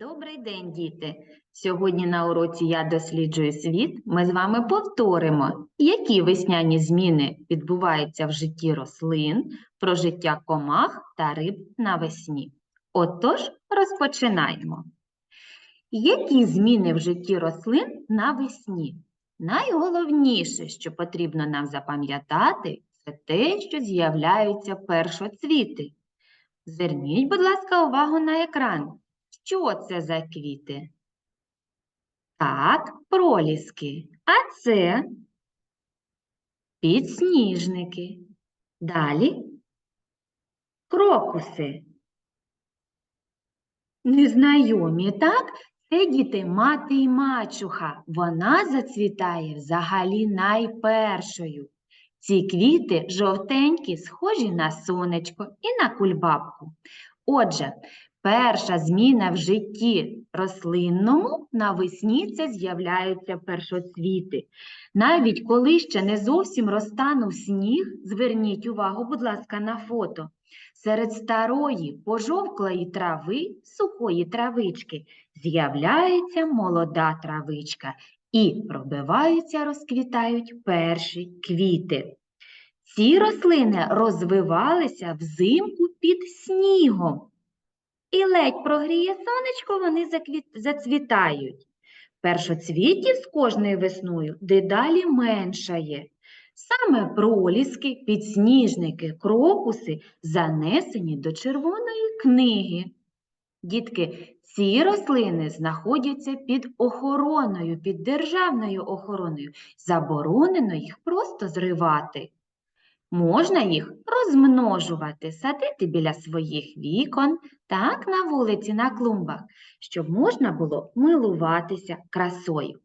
Добрий день, діти! Сьогодні на уроці Я досліджую світ. Ми з вами повторимо, які весняні зміни відбуваються в житті рослин, про життя комах та риб навесні. Отож, розпочинаємо. Які зміни в житті рослин навесні? Найголовніше, що потрібно нам запам'ятати, це те, що з'являються першоцвіти. Зверніть, будь ласка, увагу на екран. Що це за квіти? Так, проліски. А це підсніжники. Далі крокуси. Незнайомі, так? Це діти мати й мачуха. Вона зацвітає взагалі найпершою. Ці квіти жовтенькі, схожі на сонечко і на кульбабку. Отже, Перша зміна в житті рослинному навесні це з'являються першоцвіти. Навіть коли ще не зовсім розтанув сніг, зверніть увагу, будь ласка, на фото. Серед старої пожовклої трави, сухої травички, з'являється молода травичка і пробиваються, розквітають перші квіти. Ці рослини розвивалися взимку під снігом. І ледь прогріє сонечко, вони зацвітають. Першоцвітів з кожною весною дедалі меншає. Саме проліски, підсніжники, крокуси занесені до червоної книги. Дітки, ці рослини знаходяться під охороною, під державною охороною. Заборонено їх просто зривати. Можна їх розмножувати, садити біля своїх вікон, так на вулиці, на клумбах, щоб можна було милуватися красою.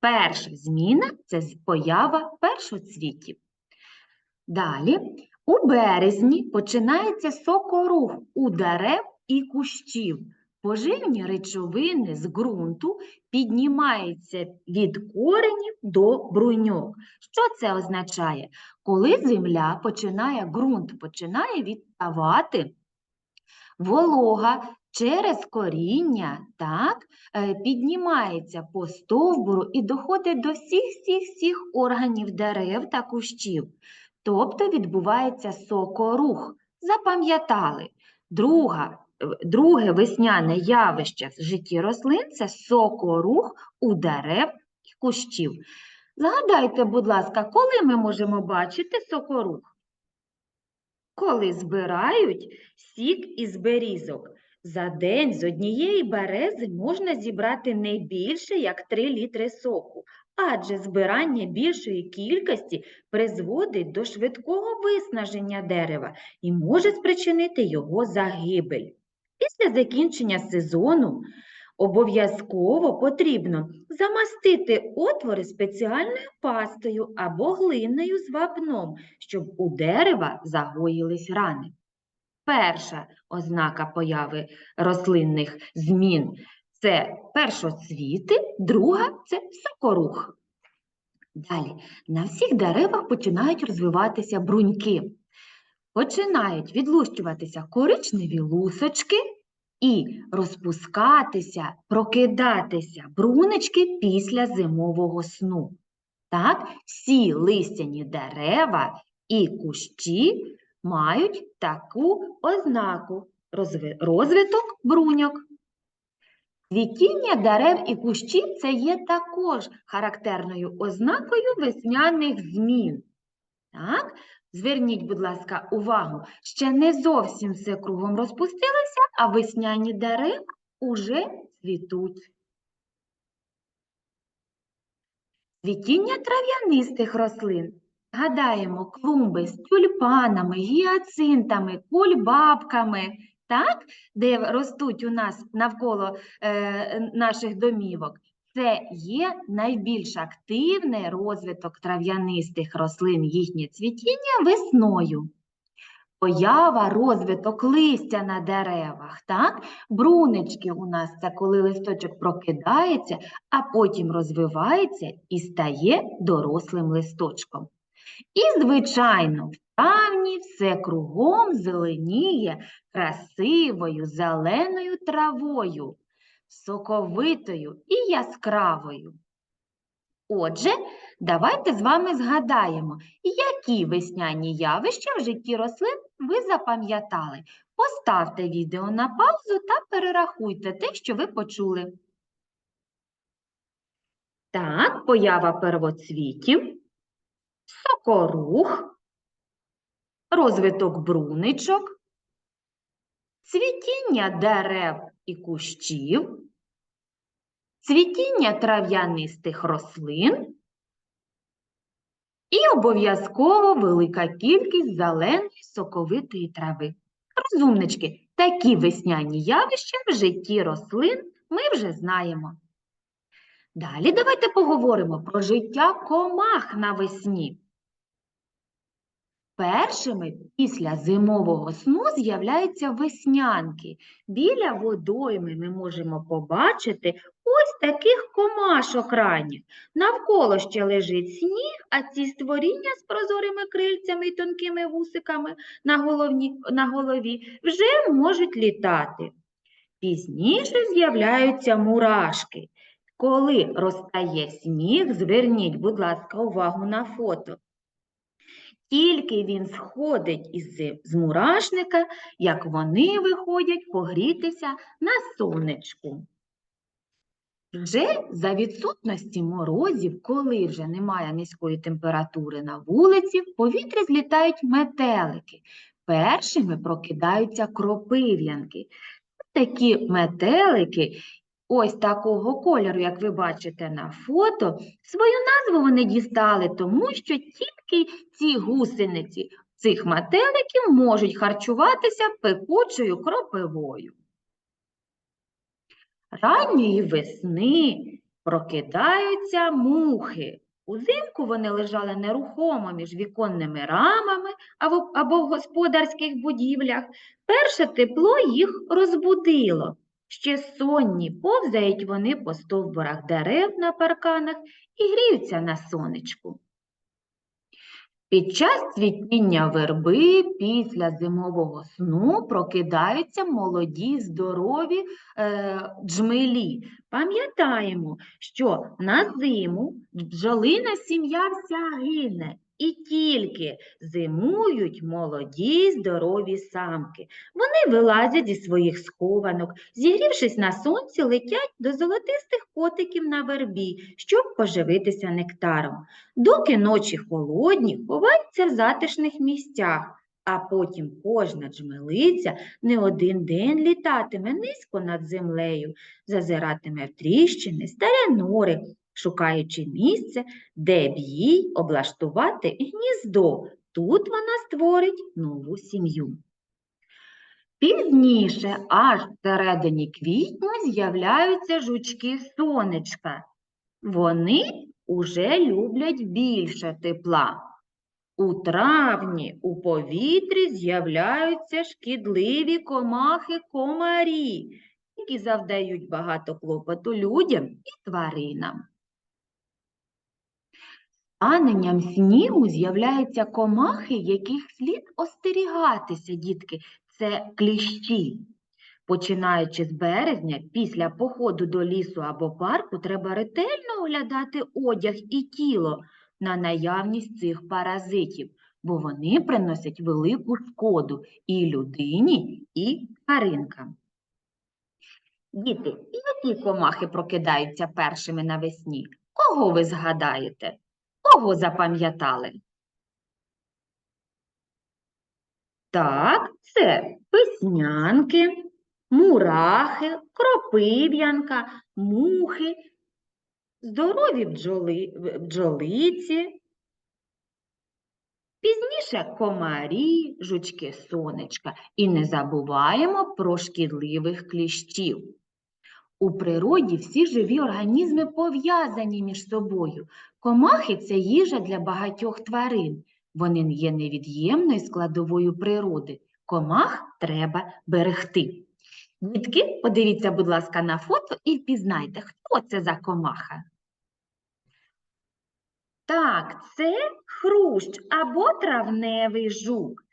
Перша зміна це поява першоцвітів. Далі, у березні починається сокорух у дерев і кущів. Поживні речовини з ґрунту піднімаються від коренів до бруньок. Що це означає? Коли земля починає, ґрунт починає відставати, волога через коріння так, е, піднімається по стовбуру і доходить до всіх-всіх-всіх органів дерев та кущів. Тобто відбувається сокорух. Запам'ятали. Друга друге весняне явище в житті рослин це сокорух у дерев і кущів. Згадайте, будь ласка, коли ми можемо бачити сокорух? Коли збирають сік із берізок. За день з однієї берези можна зібрати не більше, як 3 літри соку, адже збирання більшої кількості призводить до швидкого виснаження дерева і може спричинити його загибель. Після закінчення сезону обов'язково потрібно замастити отвори спеціальною пастою або глиною з вапном, щоб у дерева загоїлись рани. Перша ознака появи рослинних змін це першоцвіти, друга це сокорух. Далі, на всіх деревах починають розвиватися бруньки починають відлущуватися коричневі лусочки і розпускатися, прокидатися бруночки після зимового сну. Так, всі листяні дерева і кущі мають таку ознаку розвиток бруньок. Цвітіння дерев і кущів це є також характерною ознакою весняних змін. Так? Зверніть, будь ласка, увагу, ще не зовсім все кругом розпустилося, а весняні дерева уже цвітуть. Цвітіння трав'янистих рослин. Гадаємо, клумби з тюльпанами, гіацинтами, кульбабками, так? де ростуть у нас навколо е, наших домівок. Це є найбільш активний розвиток трав'янистих рослин, їхнє цвітіння весною. Поява, розвиток листя на деревах. так? Брунечки у нас це коли листочок прокидається, а потім розвивається і стає дорослим листочком. І, звичайно, в травні все кругом зеленіє красивою зеленою травою. Соковитою і яскравою. Отже, давайте з вами згадаємо, які весняні явища в житті рослин ви запам'ятали. Поставте відео на паузу та перерахуйте те, що ви почули. Так, поява первоцвітів, сокорух, розвиток бруничок, цвітіння дерев і кущів, цвітіння трав'янистих рослин і обов'язково велика кількість зеленої соковитої трави. Розумнички, такі весняні явища в житті рослин ми вже знаємо. Далі давайте поговоримо про життя комах навесні. Першими після зимового сну з'являються веснянки. Біля водойми ми можемо побачити ось таких комашок ранніх. Навколо ще лежить сніг, а ці створіння з прозорими крильцями і тонкими вусиками на, головні, на голові вже можуть літати. Пізніше з'являються мурашки. Коли розтає сніг, зверніть, будь ласка, увагу на фото. Тільки він сходить із з мурашника, як вони виходять погрітися на сонечку. Вже за відсутності морозів, коли вже немає низької температури на вулиці, в повітрі злітають метелики. Першими прокидаються кропив'янки. Такі метелики, ось такого кольору, як ви бачите на фото, свою назву вони дістали, тому що тільки ці гусениці цих метеликів можуть харчуватися пекучою кропивою. Ранньої весни прокидаються мухи. Узимку вони лежали нерухомо між віконними рамами або, в господарських будівлях. Перше тепло їх розбудило. Ще сонні повзають вони по стовбурах дерев на парканах і гріються на сонечку. Під час цвітіння верби після зимового сну прокидаються молоді, здорові е, джмелі. Пам'ятаємо, що на зиму бджолина сім'я вся гине, і тільки зимують молоді, здорові самки. Вони вилазять зі своїх схованок, зігрівшись на сонці, летять до золотистих котиків на вербі, щоб поживитися нектаром. Доки ночі холодні, ховаються в затишних місцях, а потім кожна джмелиця не один день літатиме низько над землею, зазиратиме в тріщини, старі нори, шукаючи місце, де б їй облаштувати гніздо. Тут вона створить нову сім'ю. Пізніше, аж всередині квітня, з'являються жучки сонечка. Вони уже люблять більше тепла. У травні у повітрі з'являються шкідливі комахи-комарі, які завдають багато клопоту людям і тваринам. Аненням снігу з'являються комахи, яких слід остерігатися, дітки, це кліщі. Починаючи з березня, після походу до лісу або парку, треба ретельно оглядати одяг і тіло на наявність цих паразитів, бо вони приносять велику шкоду і людині, і тваринкам. Діти, які комахи прокидаються першими навесні? Кого ви згадаєте? Кого запам'ятали? Так, це песнянки, мурахи, кропив'янка, мухи, здорові бджоли, бджолиці, пізніше комарі, жучки сонечка. І не забуваємо про шкідливих кліщів. У природі всі живі організми пов'язані між собою. Комахи це їжа для багатьох тварин. Вони є невід'ємною складовою природи. Комах треба берегти. Дітки, подивіться, будь ласка, на фото і впізнайте, хто це за комаха. Так, це хрущ або травневий жук.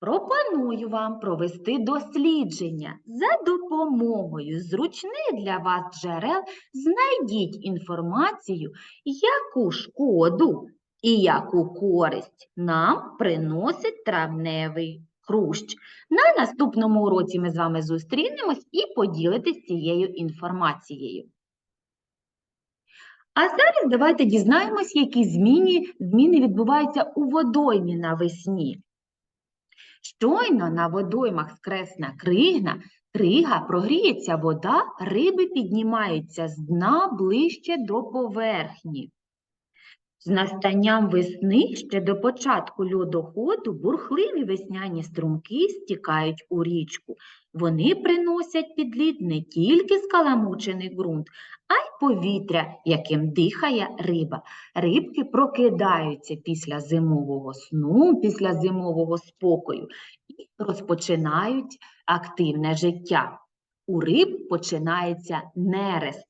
Пропоную вам провести дослідження. За допомогою зручних для вас джерел знайдіть інформацію, яку шкоду і яку користь нам приносить травневий хрущ. На наступному уроці ми з вами зустрінемось і поділитесь цією інформацією. А зараз давайте дізнаємось, які зміни, зміни відбуваються у водоймі навесні. Щойно на водоймах скресна кригна, крига, прогріється вода, риби піднімаються з дна ближче до поверхні. З настанням весни ще до початку льодоходу бурхливі весняні струмки стікають у річку. Вони приносять під лід не тільки скаламучений ґрунт, а й повітря, яким дихає риба. Рибки прокидаються після зимового сну, після зимового спокою і розпочинають активне життя. У риб починається нерест.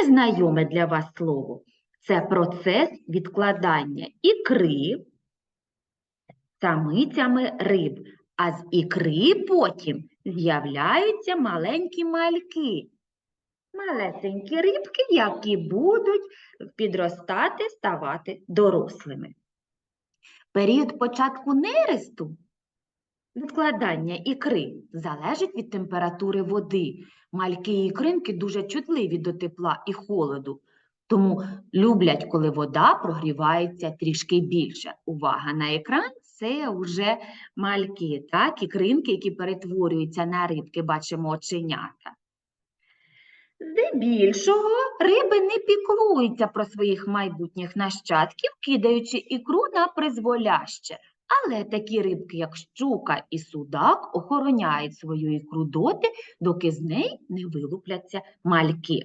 Незнайоме для вас слово. Це процес відкладання ікри самицями риб, а з ікри потім з'являються маленькі мальки. Малесенькі рибки, які будуть підростати, ставати дорослими. Період початку нересту, відкладання ікри, залежить від температури води. Мальки і ікринки дуже чутливі до тепла і холоду. Тому люблять, коли вода прогрівається трішки більше. Увага на екран це вже мальки, так, ікринки, які перетворюються на рибки, бачимо оченята. Здебільшого риби не піклуються про своїх майбутніх нащадків, кидаючи ікру на призволяще. Але такі рибки, як щука і судак, охороняють свою ікру доти, доки з неї не вилупляться мальки.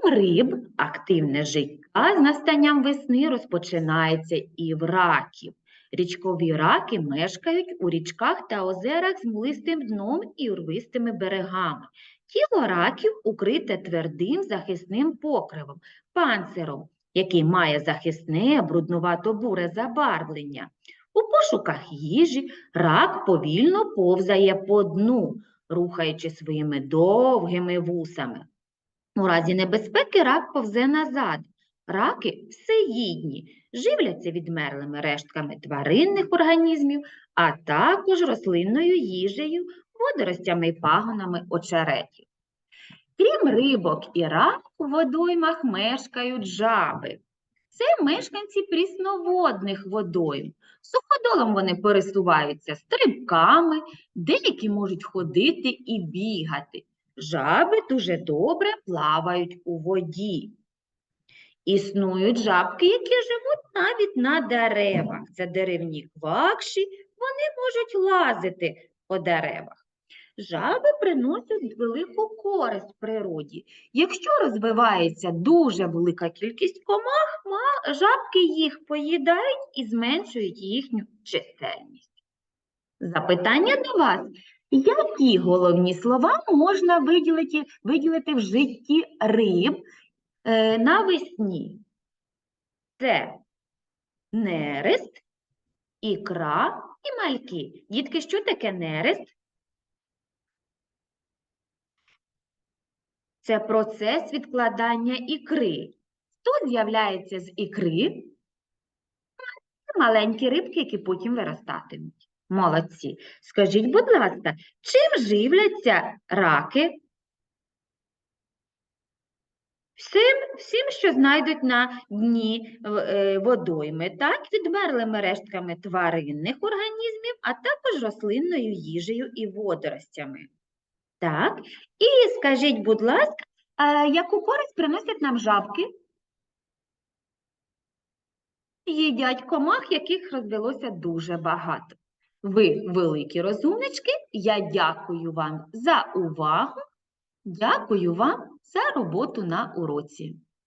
Крім риб, активне життя з настанням весни розпочинається і в раків. Річкові раки мешкають у річках та озерах з млистим дном і урвистими берегами. Тіло раків укрите твердим захисним покривом, панциром, який має захисне бруднувато-буре забарвлення. У пошуках їжі рак повільно повзає по дну, рухаючи своїми довгими вусами. У разі небезпеки рак повзе назад. Раки всеїдні, живляться відмерлими рештками тваринних організмів, а також рослинною їжею, водоростями і пагонами очеретів. Крім рибок і рак, у водоймах мешкають жаби. Це мешканці прісноводних водойм. Суходолом вони пересуваються стрибками, деякі можуть ходити і бігати. Жаби дуже добре плавають у воді. Існують жабки, які живуть навіть на деревах. Це деревні квакші, вони можуть лазити по деревах. Жаби приносять велику користь природі. Якщо розвивається дуже велика кількість комах, жабки їх поїдають і зменшують їхню чисельність. Запитання до вас. Які головні слова можна виділити, виділити в житті риб е, навесні? Це нерест, ікра і мальки. Дітки, що таке нерест? Це процес відкладання ікри. Тут з'являється з ікри маленькі рибки, які потім виростатимуть. Молодці. Скажіть, будь ласка, чим живляться раки? Всім, всім, що знайдуть на дні е, водойми, так, відмерлими рештками тваринних організмів, а також рослинною їжею і водоростями. Так, і скажіть, будь ласка, яку користь приносять нам жабки? Їдять комах, яких розвелося дуже багато. Ви великі розумнички, я дякую вам за увагу, дякую вам за роботу на уроці.